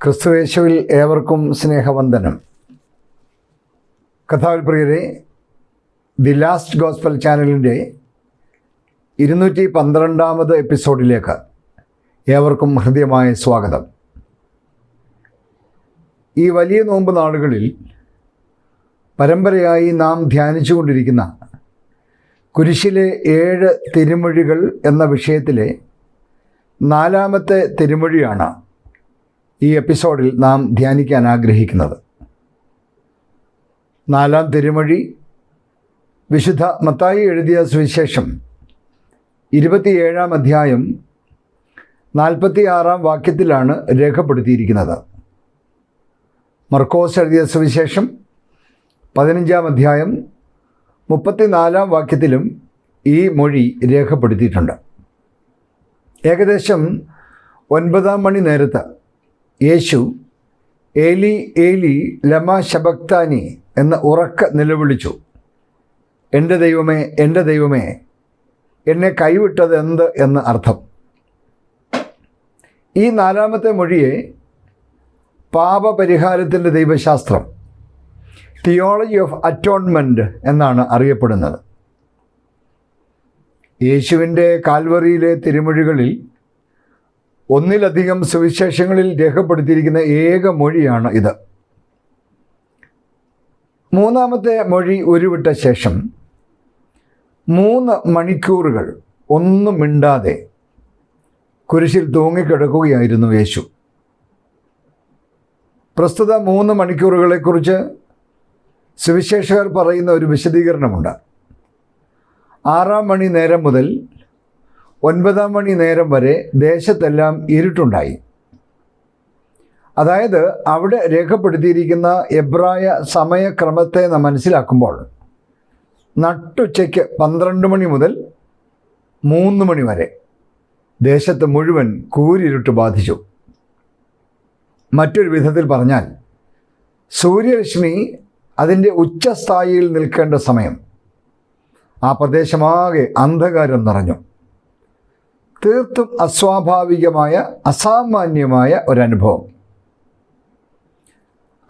ക്രിസ്തുവേശുവിൽ ഏവർക്കും സ്നേഹവന്ദനം. കഥാവിൽപ്രിയരെ ദി ലാസ്റ്റ് ഗോസ്പൽ ചാനലിന്റെ ഇരുന്നൂറ്റി പന്ത്രണ്ടാമത് എപ്പിസോഡിലേക്ക് ഏവർക്കും ഹൃദ്യമായ സ്വാഗതം. ഈ വലിയ നോമ്പ് നാളുകളിൽ പരമ്പരയായി നാം ധ്യാനിച്ചുകൊണ്ടിരിക്കുന്ന കുരിശിലെ ഏഴ് തിരുമൊഴികൾ എന്ന വിഷയത്തിലെ നാലാമത്തെ തിരുമൊഴിയാണ് ഈ എപ്പിസോഡിൽ നാം ധ്യാനിക്കാൻ ആഗ്രഹിക്കുന്നത് നാലാം തിരുമൊഴി വിശുദ്ധ മത്തായി എഴുതിയ സുവിശേഷം ഇരുപത്തിയേഴാം അധ്യായം നാൽപ്പത്തി ആറാം വാക്യത്തിലാണ് രേഖപ്പെടുത്തിയിരിക്കുന്നത്. മർക്കോസ് എഴുതിയ സുവിശേഷം പതിനഞ്ചാം അധ്യായം മുപ്പത്തിനാലാം വാക്യത്തിലും ഈ മൊഴി രേഖപ്പെടുത്തിയിട്ടുണ്ട്. ഏകദേശം ഒൻപതാം മണി നേരത്ത് യേശു ഏലി ഏലി ലമ ശബക്താനി എന്ന ഉറക്ക നിലവിളിച്ചു. എന്റെ ദൈവമേ എന്റെ ദൈവമേ എന്നെ കൈവിട്ടത് എന്ത്? എന്ന് അർത്ഥം. ഈ നാലാമത്തെ മൊഴിയെ പാപപരിഹാരത്തിന്റെ ദൈവശാസ്ത്രം തിയോളജി ഓഫ് അറ്റോൺമെന്റ് എന്നാണ് അറിയപ്പെടുന്നത്. യേശുവിന്റെ കാൽവറിയിലെ തിരുമൊഴികളിൽ ഒന്നിലധികം സുവിശേഷങ്ങളിൽ രേഖപ്പെടുത്തിയിരിക്കുന്ന ഏക മൊഴിയാണ് ഇത്. മൂന്നാമത്തെ മൊഴി ഉരുവിട്ട ശേഷം മൂന്ന് മണിക്കൂറുകൾ ഒന്നും മിണ്ടാതെ കുരിശിൽ തൂങ്ങിക്കിടക്കുകയായിരുന്നു യേശു. പ്രസ്തുത മൂന്ന് മണിക്കൂറുകളെക്കുറിച്ച് സുവിശേഷകർ പറയുന്ന ഒരു വിശദീകരണമുണ്ട്. ആറാം മണി നേരം മുതൽ ഒൻപതാം മണി നേരം വരെ ദേശത്തെല്ലാം ഇരുട്ടുണ്ടായി. അതായത് അവിടെ രേഖപ്പെടുത്തിയിരിക്കുന്ന എബ്രായ സമയക്രമത്തെ നാം മനസ്സിലാക്കുമ്പോൾ നട്ടുച്ചയ്ക്ക് പന്ത്രണ്ട് മണി മുതൽ മൂന്ന് മണി വരെ ദേശത്ത് മുഴുവൻ കൂരിരുട്ട് ബാധിച്ചു. മറ്റൊരു വിധത്തിൽ പറഞ്ഞാൽ സൂര്യരശ്മി അതിന്റെ ഉച്ചസ്ഥായിയിൽ നിൽക്കേണ്ട സമയം ആ പ്രദേശമാകെ അന്ധകാരം നിറഞ്ഞു. തീർത്തും അസ്വാഭാവികമായ അസാമാന്യമായ ഒരനുഭവം.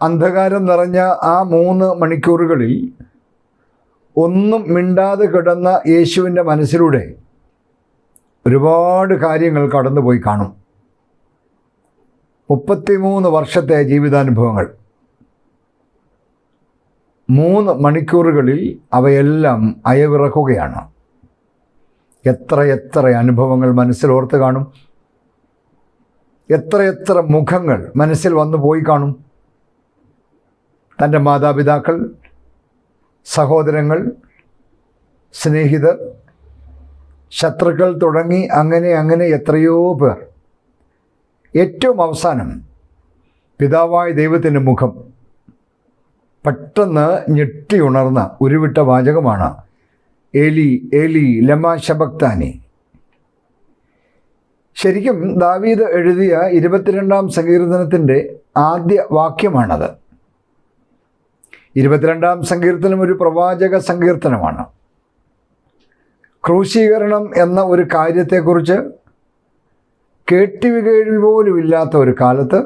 അന്ധകാരം നിറഞ്ഞ ആ മൂന്ന് മണിക്കൂറുകളിൽ ഒന്നും മിണ്ടാതെ കിടന്ന യേശുവിന്റെ മനസ്സിലൂടെ ഒരുപാട് കാര്യങ്ങൾ കടന്നുപോയി കാണും. മുപ്പത്തിമൂന്ന് വർഷത്തെ ജീവിതാനുഭവങ്ങൾ. മൂന്ന് മണിക്കൂറുകളിൽ അവയെല്ലാം അയവിറക്കുകയാണ്. എത്ര എത്ര അനുഭവങ്ങൾ മനസ്സിൽ ഓർത്ത് കാണും? എത്രയെത്ര മുഖങ്ങൾ മനസ്സിൽ വന്നു പോയി കാണും? തന്റെ മാതാപിതാക്കൾ സഹോദരങ്ങൾ സ്നേഹിതർ ശത്രുക്കൾ തുടങ്ങി അങ്ങനെ അങ്ങനെ എത്രയോ പേർ. ഏറ്റവും അവസാനം പിതാവായ ദൈവത്തിന്റെ മുഖം പെട്ടെന്ന് ഞെട്ടി ഉണർന്ന ഉരുവിട്ട വാചകമാണ് ഏലി ഏലി ലമ ശബക്താനി. ശരിക്കും ദാവീദ് എഴുതിയ ഇരുപത്തിരണ്ടാം സങ്കീർത്തനത്തിന്റെ ആദ്യ വാക്യമാണത്. ഇരുപത്തിരണ്ടാം സങ്കീർത്തനം ഒരു പ്രവാചക സങ്കീർത്തനമാണ്. ക്രൂശീകരണം എന്ന ഒരു കാര്യത്തെക്കുറിച്ച് പോലും പോലുമില്ലാത്ത ഒരു കാലത്ത്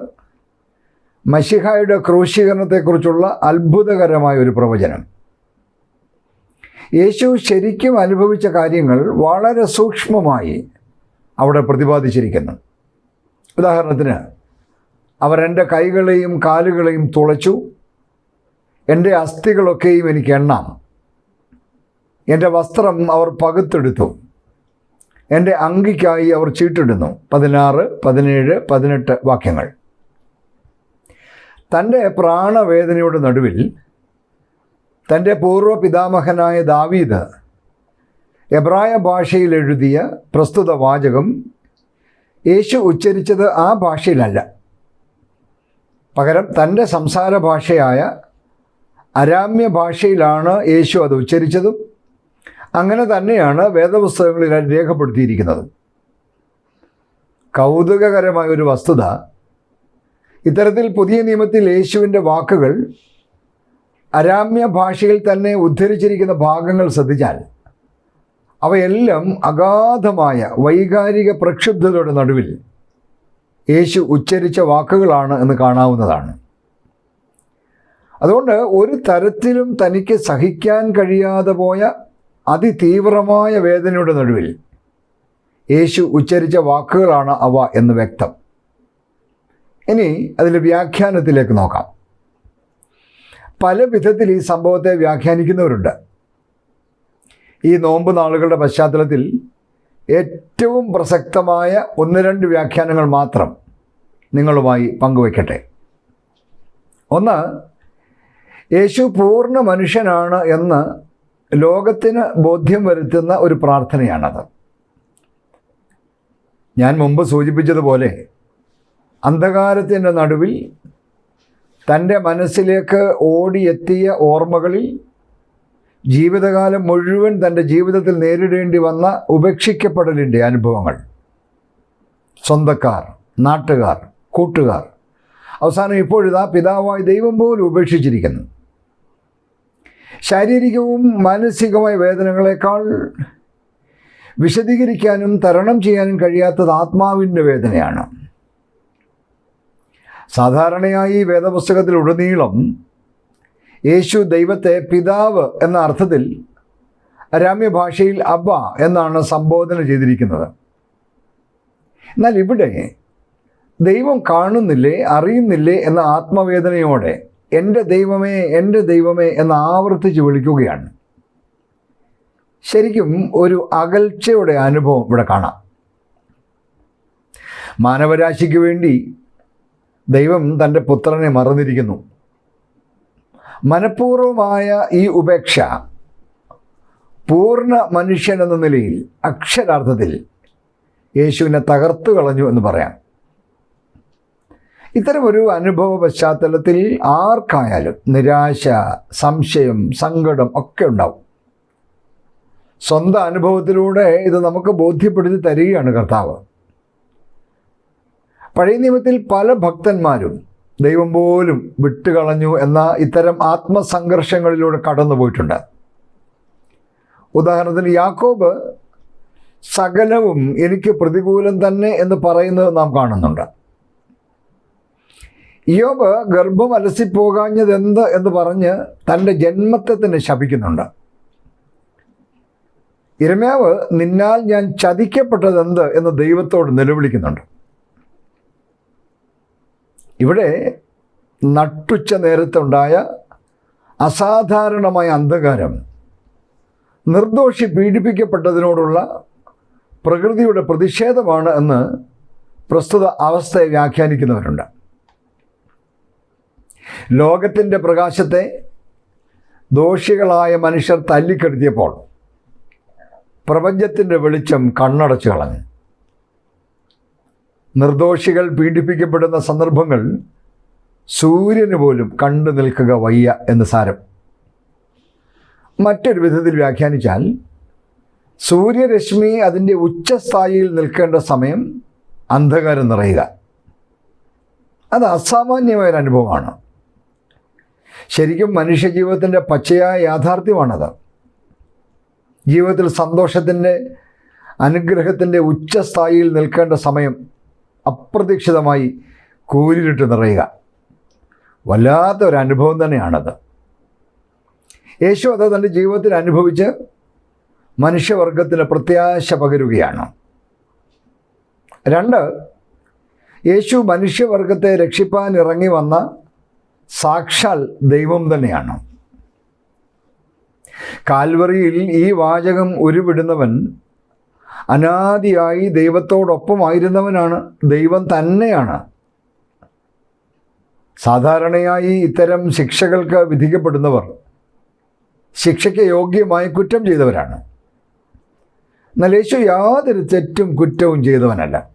മഷിഹായുടെ ക്രൂശീകരണത്തെക്കുറിച്ചുള്ള അത്ഭുതകരമായ ഒരു പ്രവചനം. യേശു ശരിക്കും അനുഭവിച്ച കാര്യങ്ങൾ വളരെ സൂക്ഷ്മമായി അവിടെ പ്രതിപാദിച്ചിരിക്കുന്നു. ഉദാഹരണത്തിന് അവർ എന്റെ കൈകളെയും കാലുകളെയും തുളച്ചു എന്റെ അസ്ഥികളൊക്കെയും എനിക്ക് എണ്ണാം എന്റെ വസ്ത്രം അവർ പകുത്തെടുത്തു എന്റെ അങ്കിക്കായി അവർ ചീട്ടിടുന്നു. പതിനാറ് പതിനേഴ് പതിനെട്ട് വാക്യങ്ങൾ. തന്റെ പ്രാണവേദനയുടെ നടുവിൽ തന്റെ പൂർവ പിതാമഹനായ ദാവീദ് എബ്രായ ഭാഷയിൽ എഴുതിയ പ്രസ്തുത വാചകം യേശു ഉച്ചരിച്ചത് ആ ഭാഷയിലല്ല. പകരം തന്റെ സംസാര ഭാഷയായ അരാമ്യ ഭാഷയിലാണ് യേശു അത് ഉച്ചരിച്ചതും അങ്ങനെ തന്നെയാണ് വേദപുസ്തകങ്ങളിൽ രേഖപ്പെടുത്തിയിരിക്കുന്നത്. കൗതുകകരമായ ഒരു വസ്തുത ഇത്തരത്തിൽ പുതിയ നിയമത്തിൽ യേശുവിന്റെ വാക്കുകൾ അരാമ്യ ഭാഷയിൽ തന്നെ ഉദ്ധരിച്ചിരിക്കുന്ന ഭാഗങ്ങൾ ശ്രദ്ധിച്ചാൽ അവയെല്ലാം അഗാധമായ വൈകാരിക പ്രക്ഷുബ്ധതയുടെ നടുവിൽ യേശു ഉച്ചരിച്ച വാക്കുകളാണ് എന്ന് കാണാവുന്നതാണ്. അതുകൊണ്ട് ഒരു തരത്തിലും തനിക്ക് സഹിക്കാൻ കഴിയാതെ പോയ അതിതീവ്രമായ വേദനയുടെ നടുവിൽ യേശു ഉച്ചരിച്ച വാക്കുകളാണ് അവ എന്ന് വ്യക്തം. ഇനി അതിന്റെ വ്യാഖ്യാനത്തിലേക്ക് നോക്കാം. പല വിധത്തിൽ ഈ സംഭവത്തെ വ്യാഖ്യാനിക്കുന്നവരുണ്ട്. ഈ നോമ്പ് നാളുകളുടെ പശ്ചാത്തലത്തിൽ ഏറ്റവും പ്രസക്തമായ ഒന്ന് രണ്ട് വ്യാഖ്യാനങ്ങൾ മാത്രം നിങ്ങളുമായി പങ്കുവയ്ക്കട്ടെ. ഒന്ന് യേശു പൂർണ മനുഷ്യനാണ് എന്ന് ലോകത്തിന് ബോധ്യം വരുത്തുന്ന ഒരു പ്രാർത്ഥനയാണത്. ഞാൻ മുമ്പ് സൂചിപ്പിച്ചതുപോലെ അന്ധകാരത്തിന്റെ നടുവിൽ തന്റെ മനസ്സിലേക്ക് ഓടിയെത്തിയ ഓർമ്മകളിൽ ജീവിതകാലം മുഴുവൻ തന്റെ ജീവിതത്തിൽ നേരിടേണ്ടി വന്ന ഉപേക്ഷിക്കപ്പെടലിന്റെ അനുഭവങ്ങൾ. സ്വന്തക്കാർ നാട്ടുകാർ കൂട്ടുകാർ. അവസാനം ഇപ്പോഴിതാ പിതാവായ ദൈവം പോലും ഉപേക്ഷിച്ചിരിക്കുന്നു. ശാരീരികവും മാനസികവുമായ വേദനകളെക്കാൾ വിശദീകരിക്കാനും തരണം ചെയ്യാനും കഴിയാത്തത് ആത്മാവിന്റെ വേദനയാണ്. സാധാരണയായി വേദപുസ്തകത്തിൽ ഉടനീളം യേശു ദൈവത്തെ പിതാവ് എന്ന അർത്ഥത്തിൽ രാമ്യ ഭാഷയിൽ അബ്ബ എന്നാണ് സംബോധന ചെയ്തിരിക്കുന്നത്. എന്നാൽ ഇവിടെ ദൈവം കാണുന്നില്ലേ അറിയുന്നില്ലേ എന്ന ആത്മവേദനയോടെ എന്റെ ദൈവമേ എന്റെ ദൈവമേ എന്ന് ആവർത്തിച്ച് വിളിക്കുകയാണ്. ശരിക്കും ഒരു അകൽച്ചയുടെ അനുഭവം ഇവിടെ കാണാം. മാനവരാശിക്ക് വേണ്ടി ദൈവം തന്റെ പുത്രനെ മറന്നിരിക്കുന്നു. മനഃപൂർവമായ ഈ ഉപേക്ഷ പൂർണ മനുഷ്യൻ എന്ന നിലയിൽ അക്ഷരാർത്ഥത്തിൽ യേശുവിനെ തകർത്തു കളഞ്ഞു എന്ന് പറയാം. ഇത്തരമൊരു അനുഭവ പശ്ചാത്തലത്തിൽ ആർക്കായാലും നിരാശ സംശയം സങ്കടം ഒക്കെ ഉണ്ടാവും. സ്വന്തം അനുഭവത്തിലൂടെ ഇത് നമുക്ക് ബോധ്യപ്പെടുത്തി തരികയാണ് കർത്താവ്. പഴയ നിയമത്തിൽ പല ഭക്തന്മാരും ദൈവം പോലും വിട്ടുകളഞ്ഞു എന്ന ഇത്തരം ആത്മസംഘർഷങ്ങളിലൂടെ കടന്നു പോയിട്ടുണ്ട് ഉദാഹരണത്തിന് യാക്കോബ് സകലവും എനിക്ക് പ്രതികൂലം തന്നെ എന്ന് പറയുന്നത് നാം കാണുന്നുണ്ട്. യോബ് ഗർഭം അലസിപ്പോകാഞ്ഞതെന്ത് എന്ന് പറഞ്ഞ് തന്റെ ജന്മത്തെ തന്നെ ശപിക്കുന്നുണ്ട്. ഇരമ്യാവ് നിന്നാൽ ഞാൻ ചതിക്കപ്പെട്ടതെന്ത് എന്ന് ദൈവത്തോട് നിലവിളിക്കുന്നുണ്ട്. ഇവിടെ നട്ടുച്ച നേരത്തുണ്ടായ അസാധാരണമായ അന്ധകാരം നിർദോഷി പീഡിപ്പിക്കപ്പെട്ടതിനോടുള്ള പ്രകൃതിയുടെ പ്രതിഷേധമാണ് എന്ന് പ്രസ്തുത അവസ്ഥയെ വ്യാഖ്യാനിക്കുന്നവരുണ്ട്. ലോകത്തിന്റെ പ്രകാശത്തെ ദോഷികളായ മനുഷ്യർ തല്ലിക്കെടുത്തിയപ്പോൾ പ്രപഞ്ചത്തിന്റെ വെളിച്ചം കണ്ണടച്ചു കളഞ്ഞു. നിർദോഷികൾ പീഡിപ്പിക്കപ്പെടുന്ന സന്ദർഭങ്ങൾ സൂര്യന് പോലും കണ്ടു നിൽക്കുക വയ്യ എന്ന് സാരം. മറ്റൊരു വിധത്തിൽ വ്യാഖ്യാനിച്ചാൽ സൂര്യരശ്മി അതിന്റെ ഉച്ചസ്ഥായിയിൽ നിൽക്കേണ്ട സമയം അന്ധകാരം നിറയുക. അത് അസാമാന്യമായൊരു അനുഭവമാണ്. ശരിക്കും മനുഷ്യജീവിതത്തിന്റെ പച്ചയായ യാഥാർത്ഥ്യമാണത്. ജീവിതത്തിൽ സന്തോഷത്തിന്റെ അനുഗ്രഹത്തിന്റെ ഉച്ചസ്ഥായിയിൽ നിൽക്കേണ്ട സമയം അപ്രതീക്ഷിതമായി കൂരിട്ട് നിറയുക. വല്ലാത്ത ഒരു അനുഭവം തന്നെയാണത്. യേശു അത് തന്റെ ജീവിതത്തിൽ അനുഭവിച്ച് മനുഷ്യവർഗത്തിന് പ്രത്യാശ പകരുകയാണ്. രണ്ട് യേശു മനുഷ്യവർഗത്തെ രക്ഷിപ്പാൻ ഇറങ്ങി വന്ന സാക്ഷാൽ ദൈവം തന്നെയാണ്. കാൽവറിയിൽ ഈ വാചകം ഉരുവിടുന്നവൻ അനാദിയായി ദൈവത്തോടൊപ്പമായിരുന്നവനാണ് ദൈവം തന്നെയാണ്. സാധാരണയായി ഇത്തരം ശിക്ഷകൾക്ക് വിധിക്കപ്പെടുന്നവർ ശിക്ഷയ്ക്ക് യോഗ്യമായി കുറ്റം ചെയ്തവരാണ്. എന്നാൽ യേശു യാതൊരു തെറ്റും കുറ്റവും ചെയ്തവനല്ല.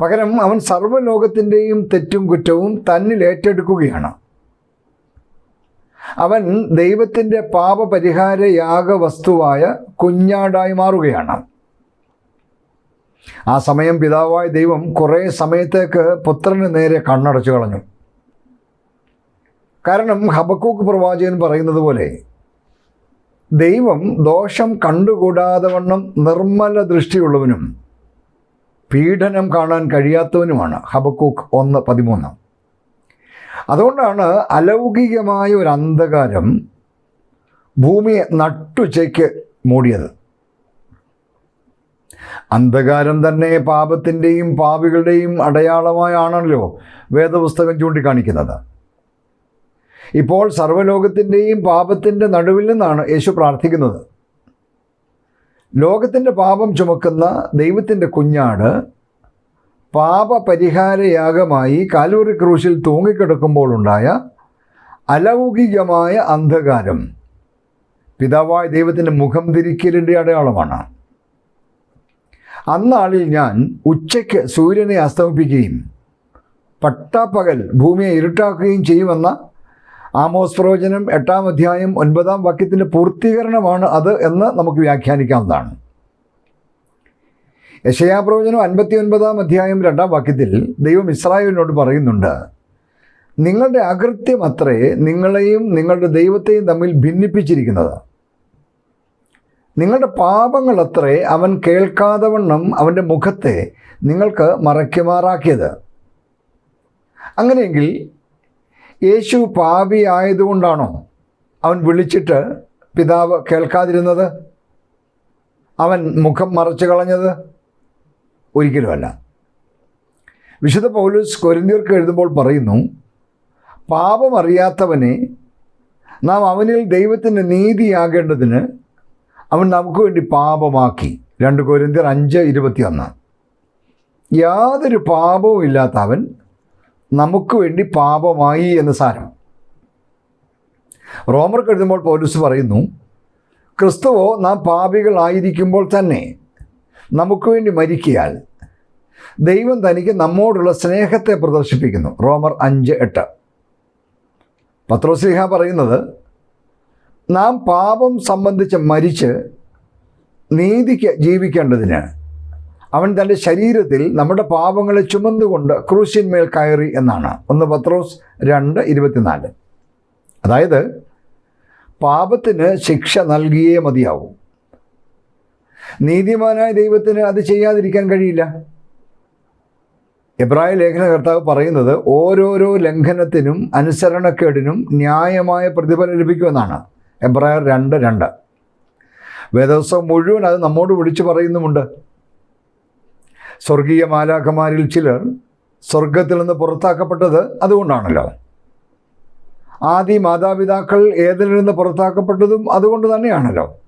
പകരം അവൻ സർവലോകത്തിന്റെയും തെറ്റും കുറ്റവും തന്നിൽ ഏറ്റെടുക്കുകയാണ്. അവൻ ദൈവത്തിന്റെ പാപപരിഹാര യാഗവസ്തുവായ കുഞ്ഞാടായി മാറുകയാണ്. ആ സമയം പിതാവായ ദൈവം കുറേ സമയത്തേക്ക് പുത്രന് നേരെ കണ്ണടച്ചു കളഞ്ഞു. കാരണം ഹബക്കൂക്ക് പ്രവാചകൻ പറയുന്നത് പോലെ ദൈവം ദോഷം കണ്ടുകൂടാതെ വണ്ണം നിർമ്മല ദൃഷ്ടിയുള്ളവനും പീഡനം കാണാൻ കഴിയാത്തവനുമാണ് ഹബക്കൂക്ക് ഒന്ന് പതിമൂന്ന്. അതുകൊണ്ടാണ് അലൗകികമായ ഒരു അന്ധകാരം ഭൂമിയെ നട്ടുച്ചയ്ക്ക് മൂടിയത്. അന്ധകാരം തന്നെ പാപത്തിന്റെയും പാപികളുടെയും അടയാളമായാണല്ലോ വേദപുസ്തകം ചൂണ്ടിക്കാണിക്കുന്നത്. ഇപ്പോൾ സർവലോകത്തിന്റെയും പാപത്തിന്റെ നടുവിൽ നിന്നാണ് യേശു പ്രാർത്ഥിക്കുന്നത്. ലോകത്തിന്റെ പാപം ചുമക്കുന്ന ദൈവത്തിന്റെ കുഞ്ഞാട് പാപപരിഹാരയാഗമായി കാലൂറി ക്രൂശിൽ തൂങ്ങിക്കിടക്കുമ്പോൾ ഉണ്ടായ അലൗകികമായ അന്ധകാരം പിതാവായ ദൈവത്തിന്റെ മുഖം തിരിക്കലിന്റെ അടയാളമാണ്. അന്നാളിൽ ഞാൻ ഉച്ചയ്ക്ക് സൂര്യനെ അസ്തമിപ്പിക്കുകയും പട്ടാപ്പകൽ ഭൂമിയെ ഇരുട്ടാക്കുകയും ചെയ്യുമെന്ന ആമോസ് പ്രവചനം എട്ടാം അധ്യായം ഒൻപതാം വാക്യത്തിന്റെ പൂർത്തീകരണമാണ് അത് എന്ന് നമുക്ക് വ്യാഖ്യാനിക്കാവുന്നതാണ്. യശയാ പ്രവചനം അൻപത്തി ഒൻപതാം അധ്യായം രണ്ടാം വാക്യത്തിൽ ദൈവം ഇസ്രായേലിനോട് പറയുന്നുണ്ട് നിങ്ങളുടെ അകൃത്യം അത്രേ നിങ്ങളെയും നിങ്ങളുടെ ദൈവത്തെയും തമ്മിൽ ഭിന്നിപ്പിച്ചിരിക്കുന്നത്. നിങ്ങളുടെ പാപങ്ങൾ അത്രേ അവൻ കേൾക്കാതെ വണ്ണം അവന്റെ മുഖത്തെ നിങ്ങൾക്ക് മറയ്ക്കുമാറാക്കിയത്. അങ്ങനെയെങ്കിൽ യേശു പാപി ആയതുകൊണ്ടാണോ അവൻ വിളിച്ചിട്ട് പിതാവ് കേൾക്കാതിരുന്നത്? അവൻ മുഖം മറച്ചു കളഞ്ഞത്? ഒരിക്കലുമല്ല. വിശുദ്ധ പൗലൂസ് കൊരിന്തിയർക്ക് എഴുതുമ്പോൾ പറയുന്നു പാപം അറിയാത്തവനെ നാം അവനിൽ ദൈവത്തിന്റെ നീതിയാകേണ്ടതിന് അവൻ നമുക്ക് വേണ്ടി പാപമാക്കി. രണ്ട് കൊരിന്തിയർ അഞ്ച് ഇരുപത്തിയൊന്ന്. യാതൊരു പാപവും ഇല്ലാത്ത അവൻ നമുക്ക് വേണ്ടി പാപമായി എന്ന് സാരം. റോമർക്ക് എഴുതുമ്പോൾ പൗലൂസ് പറയുന്നു ക്രിസ്തുവോ നാം പാപികളായിരിക്കുമ്പോൾ തന്നെ നമുക്ക് വേണ്ടി മരിക്കിയാൽ ദൈവം തനിക്ക് നമ്മോടുള്ള സ്നേഹത്തെ പ്രദർശിപ്പിക്കുന്നു. റോമർ അഞ്ച് എട്ട്. പത്രോസ്ലിഹ പറയുന്നത് നാം പാപം സംബന്ധിച്ച് മരിച്ച് നീതിക്ക് ജീവിക്കേണ്ടതിന് അവൻ തന്റെ ശരീരത്തിൽ നമ്മുടെ പാപങ്ങളെ ചുമന്നുകൊണ്ട് ക്രൂശിന്മേൽ കയറി എന്നാണ്. ഒന്ന് പത്രോസ് രണ്ട് ഇരുപത്തിനാല്. അതായത് പാപത്തിന് ശിക്ഷ നൽകിയേ മതിയാവും. നീതിമാനായ ദൈവത്തിന് അത് ചെയ്യാതിരിക്കാൻ കഴിയില്ല. എബ്രായ ലേഖനകർത്താവ് പറയുന്നത് ഓരോരോ ലംഘനത്തിനും അനുസരണക്കേടിനും ന്യായമായ പ്രതിഫലം ലഭിക്കുമെന്നാണ്. എബ്രായർ രണ്ട് രണ്ട്. വേദോത്സവം മുഴുവൻ അത് നമ്മോട് വിളിച്ചു പറയുന്നുമുണ്ട്. സ്വർഗീയ മാലാഖമാരിൽ ചിലർ സ്വർഗത്തിൽ നിന്ന് പുറത്താക്കപ്പെട്ടത് അതുകൊണ്ടാണല്ലോ. ആദി മാതാപിതാക്കൾ ഏതിൽ നിന്ന് പുറത്താക്കപ്പെട്ടതും അതുകൊണ്ട് തന്നെയാണല്ലോ.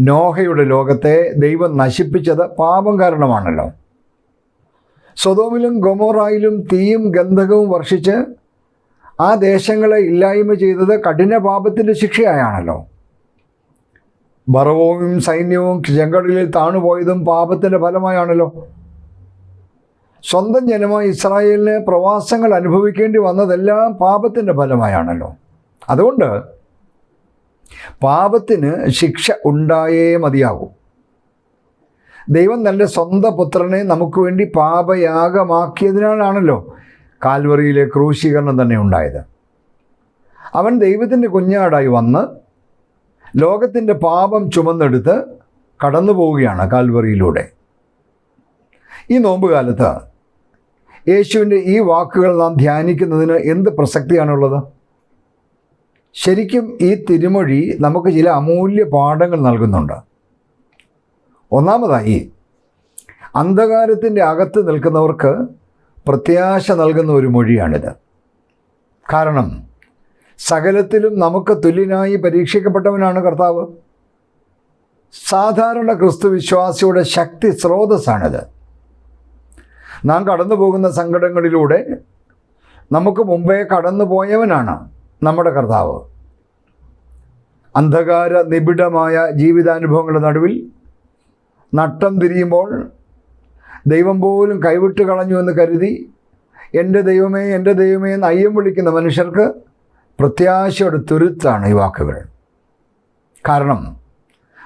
നോഹയുടെ ലോകത്തെ ദൈവം നശിപ്പിച്ചത് പാപം കാരണമാണല്ലോ. സ്വതോമിലും ഗൊമോറായിലും തീയും ഗന്ധകവും വർഷിച്ച് ആ ദേശങ്ങളെ ഇല്ലായ്മ ചെയ്തത് കഠിന പാപത്തിന്റെ ശിക്ഷയായാണല്ലോ. ഭർവവും സൈന്യവും ജങ്കടലിൽ താണുപോയതും പാപത്തിന്റെ ഫലമായാണല്ലോ. സ്വന്തം ജനമായ ഇസ്രായേലിന് പ്രവാസങ്ങൾ അനുഭവിക്കേണ്ടി വന്നതെല്ലാം പാപത്തിന്റെ ഫലമായാണല്ലോ. അതുകൊണ്ട് പാപത്തിന് ശിക്ഷ ഉണ്ടായേ മതിയാകൂ. ദൈവം തന്റെ സ്വന്തം പുത്രനെ നമുക്ക് വേണ്ടി പാപയാഗമാക്കിയതിനാലാണല്ലോ കാൽവറിയിലെ ക്രൂശീകരണം തന്നെ ഉണ്ടായത്. അവൻ ദൈവത്തിന്റെ കുഞ്ഞാടായി വന്ന് ലോകത്തിന്റെ പാപം ചുമന്നെടുത്ത് കടന്നു പോവുകയാണ് കാൽവറിയിലൂടെ. ഈ നോമ്പുകാലത്ത് യേശുവിന്റെ ഈ വാക്കുകൾ നാം ധ്യാനിക്കുന്നതിന് എന്ത് പ്രസക്തിയാണുള്ളത്? ശരിക്കും ഈ തിരുമൊഴി നമുക്ക് ചില അമൂല്യ പാഠങ്ങൾ നൽകുന്നുണ്ട്. ഒന്നാമതായി അന്ധകാരത്തിന്റെ അകത്ത് നിൽക്കുന്നവർക്ക് പ്രത്യാശ നൽകുന്ന ഒരു മൊഴിയാണിത്. കാരണം സകലത്തിലും നമുക്ക് തുല്യനായി പരീക്ഷിക്കപ്പെട്ടവനാണ് കർത്താവ്. സാധാരണ ക്രിസ്തു വിശ്വാസിയുടെ ശക്തി സ്രോതസ്സാണിത്. നാം കടന്നു പോകുന്ന സങ്കടങ്ങളിലൂടെ നമുക്ക് മുമ്പേ കടന്നു പോയവനാണ് നമ്മുടെ കർത്താവ്. അന്ധകാര നിബിഡമായ ജീവിതാനുഭവങ്ങളുടെ നടുവിൽ നട്ടം തിരിയുമ്പോൾ ദൈവം പോലും കൈവിട്ട് കളഞ്ഞു എന്ന് കരുതി എന്റെ ദൈവമേ എന്റെ ദൈവമേ എന്ന് അയ്യം വിളിക്കുന്ന മനുഷ്യർക്ക് പ്രത്യാശയുടെ തുരുത്താണ് ഈ വാക്കുകൾ. കാരണം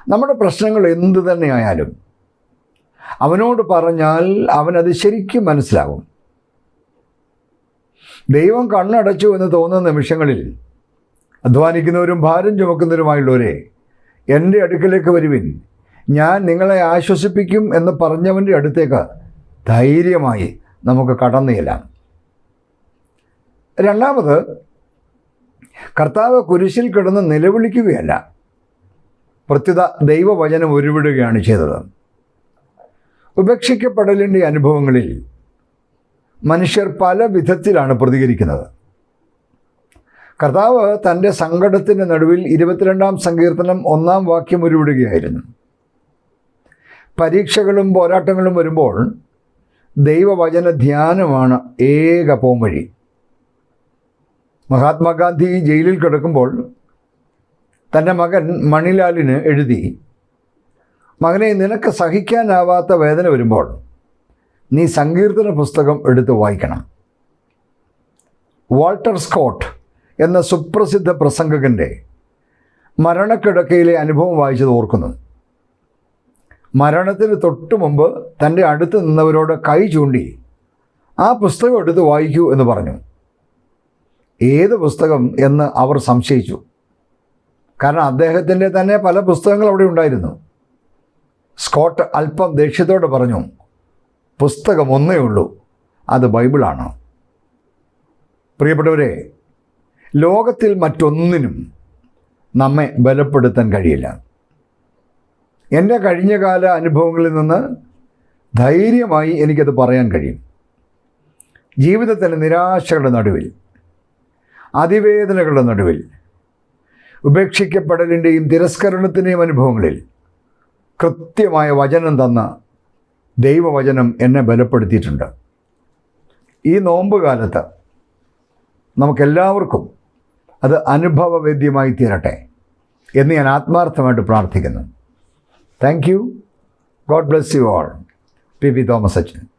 നമ്മുടെ പ്രശ്നങ്ങൾ എന്തു തന്നെയായാലും അവനോട് പറഞ്ഞാൽ അവനത് ശരിക്കും മനസ്സിലാവും. ദൈവം കണ്ണടച്ചു എന്ന് തോന്നുന്ന നിമിഷങ്ങളിൽ അധ്വാനിക്കുന്നവരും ഭാരം ചുമക്കുന്നവരുമായുള്ളവരെ എന്റെ അടുക്കലേക്ക് വരുവിൻ. ഞാൻ നിങ്ങളെ ആശ്വസിപ്പിക്കും എന്ന് പറഞ്ഞവന്റെ അടുത്തേക്ക് ധൈര്യമായി നമുക്ക് കടന്നു ചെല്ലാം രണ്ടാമത് കർത്താവ് കുരിശിൽ കിടന്ന് നിലവിളിക്കുകയല്ല. പ്രത്യുത ദൈവവചനം ഉരുവിടുകയാണ് ചെയ്തത്. ഉപേക്ഷിക്കപ്പെടലിന്റെ അനുഭവങ്ങളിൽ മനുഷ്യർ പല വിധത്തിലാണ് പ്രതികരിക്കുന്നത്. കർത്താവ് തന്റെ സങ്കടത്തിന്റെ നടുവിൽ ഇരുപത്തിരണ്ടാം സങ്കീർത്തനം ഒന്നാം വാക്യം ഉരുവിടുകയായിരുന്നു. പരീക്ഷകളും പോരാട്ടങ്ങളും വരുമ്പോൾ ദൈവവചന ധ്യാനമാണ് ഏക പോംവഴി. മഹാത്മാഗാന്ധി ജയിലിൽ കിടക്കുമ്പോൾ തന്റെ മകൻ മണിലാലിന് എഴുതി മകനെ നിനക്ക് സഹിക്കാനാവാത്ത വേദന വരുമ്പോൾ നീ സങ്കീർത്തന പുസ്തകം എടുത്ത് വായിക്കണം. വാൾട്ടർ സ്കോട്ട് എന്ന സുപ്രസിദ്ധ പ്രസംഗകന്റെ മരണക്കിടക്കയിലെ അനുഭവം വായിച്ചത് ഓർക്കുന്നു. മരണത്തിന് തൊട്ട് മുമ്പ് തന്റെ അടുത്ത് നിന്നവരോട് കൈ ചൂണ്ടി ആ പുസ്തകം എടുത്ത് വായിക്കൂ എന്ന് പറഞ്ഞു. ഏത് പുസ്തകം എന്ന് അവർ സംശയിച്ചു. കാരണം അദ്ദേഹത്തിന്റെ തന്നെ പല പുസ്തകങ്ങൾ അവിടെ ഉണ്ടായിരുന്നു. സ്കോട്ട് അല്പം ദേഷ്യത്തോടെ പറഞ്ഞു പുസ്തകം ഒന്നേ ഉള്ളൂ. അത് ബൈബിളാണ്. പ്രിയപ്പെട്ടവരെ ലോകത്തിൽ മറ്റൊന്നിനും നമ്മെ ബലപ്പെടുത്താൻ കഴിയില്ല. എന്റെ കഴിഞ്ഞകാല അനുഭവങ്ങളിൽ നിന്ന് ധൈര്യമായി എനിക്കത് പറയാൻ കഴിയും. ജീവിതത്തിന്റെ നിരാശകളുടെ നടുവിൽ അതിവേദനകളുടെ നടുവിൽ ഉപേക്ഷിക്കപ്പെടലിന്റെയും തിരസ്കരണത്തിന്റെയും അനുഭവങ്ങളിൽ കൃത്യമായ വചനം തന്ന ദൈവവചനം എന്നെ ബലപ്പെടുത്തിയിട്ടുണ്ട്. ഈ നോമ്പ് കാലത്ത് നമുക്കെല്ലാവർക്കും അത് അനുഭവവേദ്യമായി തീരട്ടെ എന്ന് ഞാൻ ആത്മാർത്ഥമായിട്ട് പ്രാർത്ഥിക്കുന്നു. Thank you God bless you all P P Thomas അച്ഛൻ.